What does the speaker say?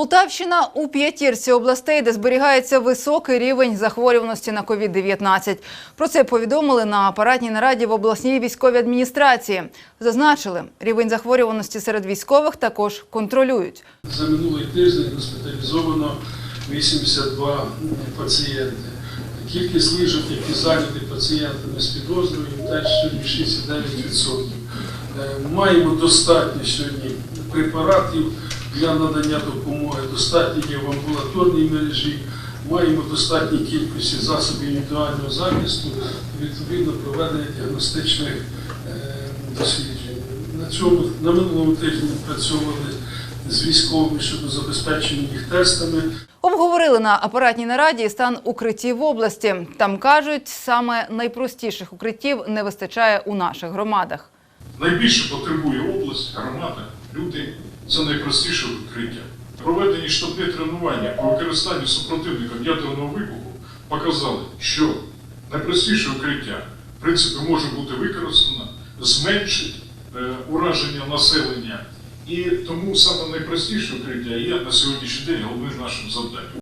Полтавщина у п'ятірці областей, де зберігається високий рівень захворюваності на COVID-19. Про це повідомили на апаратній нараді в обласній військовій адміністрації. Зазначили, рівень захворюваності серед військових також контролюють. За минулий тиждень госпіталізовано 82 пацієнти. Кількість ліжок, які зайняті пацієнтами з підозрою, теж сьогодні 69%. Е, Маємо достатньо сьогодні препаратів для надання допомоги, достатньо є в амбулаторній мережі, маємо достатній кількості засобів індивідуального захисту, відповідно проведення діагностичних е, досліджень. На цьому на минулому тижні працювали з військовими щодо забезпечення їх тестами. Обговорили на апаратній нараді стан укриттів в області. Там кажуть, саме найпростіших укриттів не вистачає у наших громадах. Найбільше потребує область, громада, люди. Це найпростіше відкриття. Проведені штабні тренування по використанню супротивником ядерного вибуху показали, що найпростіше укриття в принципі може бути використано, зменшить е, ураження населення. І тому саме найпростіше укриття є на сьогоднішній день головним нашим завданням.